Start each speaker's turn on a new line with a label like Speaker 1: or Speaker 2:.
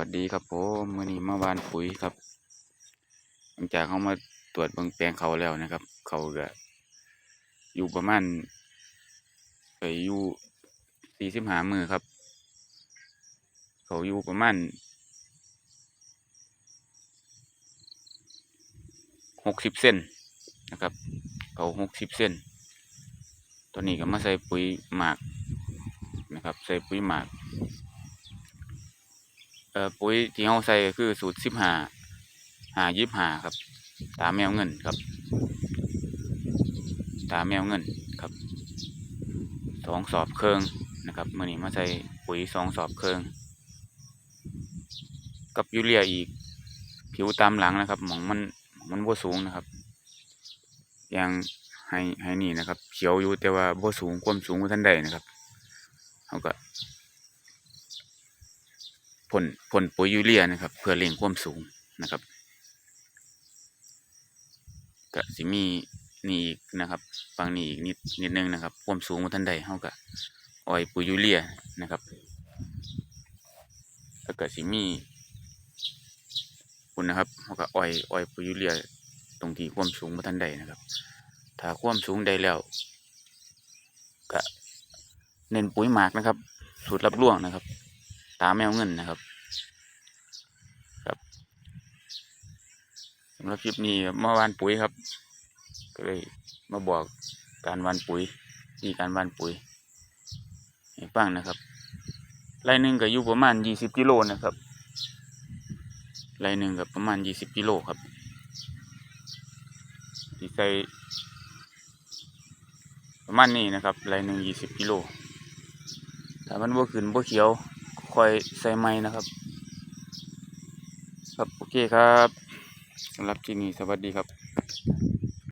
Speaker 1: วัสดีครับผมมื่อนี้มาวานปุ๋ยครับ หลังจากเขามาตรวจเบิ่งแปลงเขาแล้วนะครับ เขาก็อยู่ประมาณไปอยู่สี่สิบหามือครับ เขาอยู่ประมาณหกสิบเซนนะครับ เขาหกสิบเซนตัวนี้ก็มาใส่ปุ๋ยหมากนะครับ ใส่ปุ๋ยหมาก ปุ๋ยที่เราใส่คือสูตรสิบห้าหายิบหาครับ ตาแมวเงินครับ ตาแมวเงินครับสองสอบเครื่องนะครับเมื่อนี้มาใส่ปุ๋ยสองสอบเครื่องกับยูเรียอีกผิวตามหลังนะครับหมองมันมันบ่สูงนะครับยังให้ให้นี่นะครับ เขียวอยู่แต่ว่าบ่สูงความสูงบ่ทันได้นะครับเขาก็ พ่นพ่นปุ๋ยยูเรียนะครับ เพื่อเร่งความสูงนะครับก็สิมีนี่อีกนะครับฝั่งนี้อีกนิดนิดนึงนะครับความสูงของท่านใดเฮาก็อ้อยปุ๋ยยูเรียนะครับแล้วก็สิมีคุณนะครับเฮาก็อ้อยอ้อยปุ๋ยยูเรียตรงที่ความสูงของท่านใดนะครับ ถ้าความสูงได้แล้วก็เน้นปุ๋ยหมากนะครับ สูตรรับร่วงนะครับ ตาแมวเงินนะครับ ครับสำหรับคลิปนี้เมื่อวานปุ๋ยครับ ก็เลยมาบอกการวานปุ๋ยที่การวานปุ๋ยให้ฟังนะครับไรหนึ่งก็อยู่ประมาณยี่สิบกิโลนะครับไรหนึ่งก็ประมาณยี่สิบกิโลครับที่ใส่ประมาณนี้นะครับไรหนึ่งยี่สิบกิโลถ้ามันบ่ขึ้นบ่เขียว คอยใส่ไม้นะครับ ครับโอเคครับสำหรับที่นี่สวัสดีครับ